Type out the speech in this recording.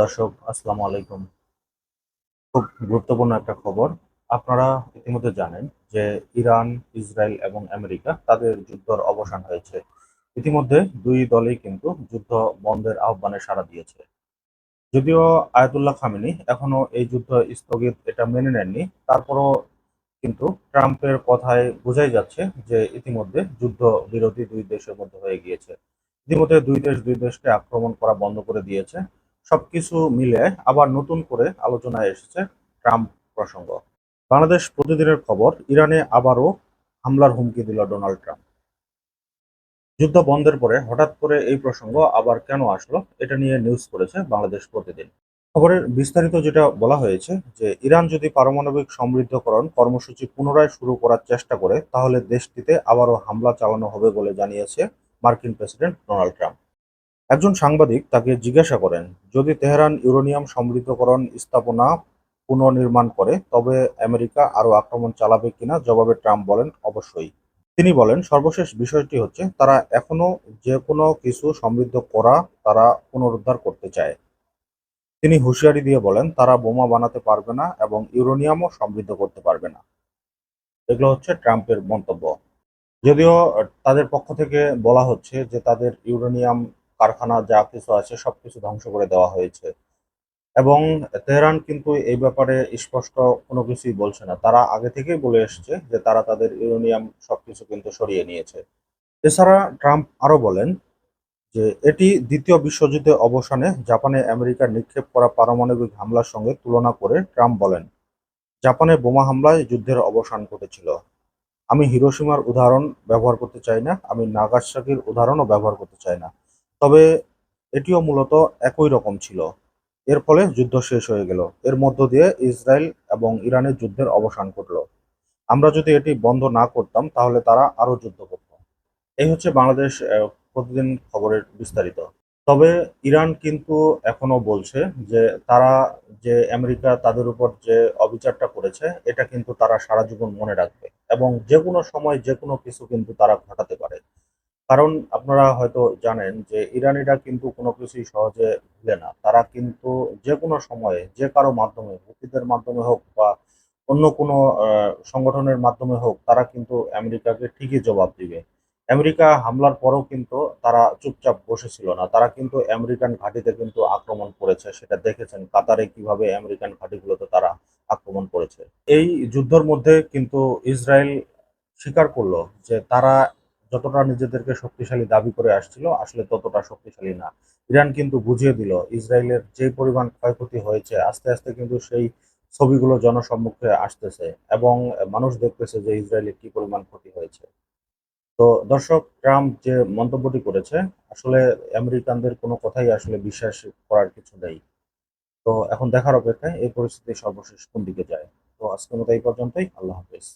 দর্শক, আসসালামু আলাইকুম। খুব গুরুত্বপূর্ণ একটা খবর। আপনারা ইতিমধ্যে জানেন যে ইরান, ইসরায়েল এবং আমেরিকা তাদের যুদ্ধর অবসান হয়েছে। ইতিমধ্যে দুই দলই কিন্তু যুদ্ধ বন্ধের আহ্বানে সাড়া দিয়েছে। যদিও আয়াতুল্লাহ খামেনি এখনও এই যুদ্ধ স্থগিত এটা মেনে নেননি, তারপরও কিন্তু ট্রাম্পের কথায় বোঝাই যাচ্ছে যে ইতিমধ্যে যুদ্ধ বিরতি দুই দেশের মধ্যে হয়ে গিয়েছে। ইতিমধ্যে দুই দেশ দুই দেশকে আক্রমণ করা বন্ধ করে দিয়েছে। সবকিছু মিলে আবার নতুন করে আলোচনায় এসেছে ট্রাম্প প্রসঙ্গ। বাংলাদেশ প্রতিদিনের খবর, ইরানে আবারও হামলার হুমকি দিল ডোনাল্ড ট্রাম্প। যুদ্ধ বন্ধের পরে হঠাৎ করে এই প্রসঙ্গ আবার কেন আসলো, এটা নিয়ে নিউজ করেছে বাংলাদেশ প্রতিদিন। খবরের বিস্তারিত যেটা বলা হয়েছে, যে ইরান যদি পারমাণবিক সমৃদ্ধকরণ কর্মসূচি পুনরায় শুরু করার চেষ্টা করে, তাহলে দেশটিতে আবারও হামলা চালানো হবে বলে জানিয়েছে মার্কিন প্রেসিডেন্ট ডোনাল্ড ট্রাম্প। একজন সাংবাদিক তাকে জিজ্ঞাসা করেন, যদি তেহরান ইউরেনিয়াম সমৃদ্ধকরণ স্থাপনা পুনর্নির্মাণ করে, তবে আমেরিকা আরও আক্রমণ চালাবে কিনা? জবাবে ট্রাম্প বলেন, অবশ্যই। তিনি বলেন, সর্বশেষ বিষয়টি হচ্ছে, তারা এখনও যে কোনো কিছু সমৃদ্ধ করা তারা পুনরুদ্ধার করতে চায়। তিনি হুঁশিয়ারি দিয়ে বলেন, তারা বোমা বানাতে পারবে না এবং ইউরেনিয়ামও সমৃদ্ধ করতে পারবে না। এগুলো হচ্ছে ট্রাম্পের মন্তব্য। যদিও তাদের পক্ষ থেকে বলা হচ্ছে যে তাদের ইউরেনিয়াম কারখানা যা কিছু আছে সবকিছু ধ্বংস করে দেওয়া হয়েছে। এবং তেহরান কিন্তু এই ব্যাপারে স্পষ্ট কোনো কিছুই বলছে না। তারা আগে থেকেই বলে এসেছে যে তারা তাদের ইউরেনিয়াম সবকিছু কিন্তু সরিয়ে নিয়েছে। এছাড়া ট্রাম্প আরও বলেন যে এটি দ্বিতীয় বিশ্বযুদ্ধের অবসানে জাপানে আমেরিকার নিক্ষেপ করা পারমাণবিক হামলার সঙ্গে তুলনা করে ট্রাম্প বলেন, জাপানে বোমা হামলায় যুদ্ধের অবসান ঘটেছিল। আমি হিরোসীমার উদাহরণ ব্যবহার করতে চাই না। আমি নাগাসাকির উদাহরণও ব্যবহার করতে চাই না। তবে এটিও মূলত একই রকম ছিল। এর ফলে যুদ্ধ শেষ হয়ে গেল। এর মধ্য দিয়ে ইসরায়েল এবং ইরানের যুদ্ধের অবসান ঘটল। আমরা যদি এটি বন্ধ না করতাম, তাহলে তারা আরও যুদ্ধ করত। এই হচ্ছে বাংলাদেশ প্রতিদিন খবরের বিস্তারিত। তবে ইরান কিন্তু এখনও বলছে যে তারা যে আমেরিকা তাদের উপর যে অবিচারটা করেছে, এটা কিন্তু তারা সারা জীবন মনে রাখবে এবং যে কোনো সময় যে কোনো কিছু কিন্তু তারা ঘটাতে পারে। কারণ আপনারা হয়তো জানেন যে ইরানিরা কিন্তু কোনো কিছুই সহজে ভুলে না। তারা কিন্তু যে কোনো সময়ে, যে কারও মাধ্যমে হুতিদের মাধ্যমে হোক বা অন্য কোনো সংগঠনের মাধ্যমে হোক, তারা কিন্তু আমেরিকাকে ঠিকই জবাব দিবে। আমেরিকা হামলার পরেও কিন্তু তারা চুপচাপ বসেছিল না। তারা কিন্তু আমেরিকান ঘাঁটিতে কিন্তু আক্রমণ করেছে, সেটা দেখেছেন কাতারে কীভাবে আমেরিকান ঘাঁটিগুলোতে তারা আক্রমণ করেছে। এই যুদ্ধের মধ্যে কিন্তু ইসরায়েল স্বীকার করল যে তারা যতটা নিজেদেরকে শক্তিশালী দাবি করে আসছিল, আসলে ততটা শক্তিশালী না। ইরান কিন্তু বুঝিয়ে দিল, ইসরায়েলের যে পরিমাণ ক্ষয়ক্ষতি হয়েছে, আস্তে আস্তে কিন্তু সেই ছবিগুলো জনসম্মুখে আসতেছে এবং মানুষ দেখতেছে যে ইসরায়েলের কি পরিমাণ ক্ষতি হয়েছে। তো দর্শক, ট্রাম্প যে মন্তব্যটি করেছে, আসলে আমেরিকানদের কোনো কথাই আসলে বিশ্বাস করার কিছু নেই। তো এখন দেখার অপেক্ষায় এই পরিস্থিতি সর্বশেষ কোন দিকে যায়? তো আজকের মতো এই পর্যন্তই, আল্লাহ হাফেজ।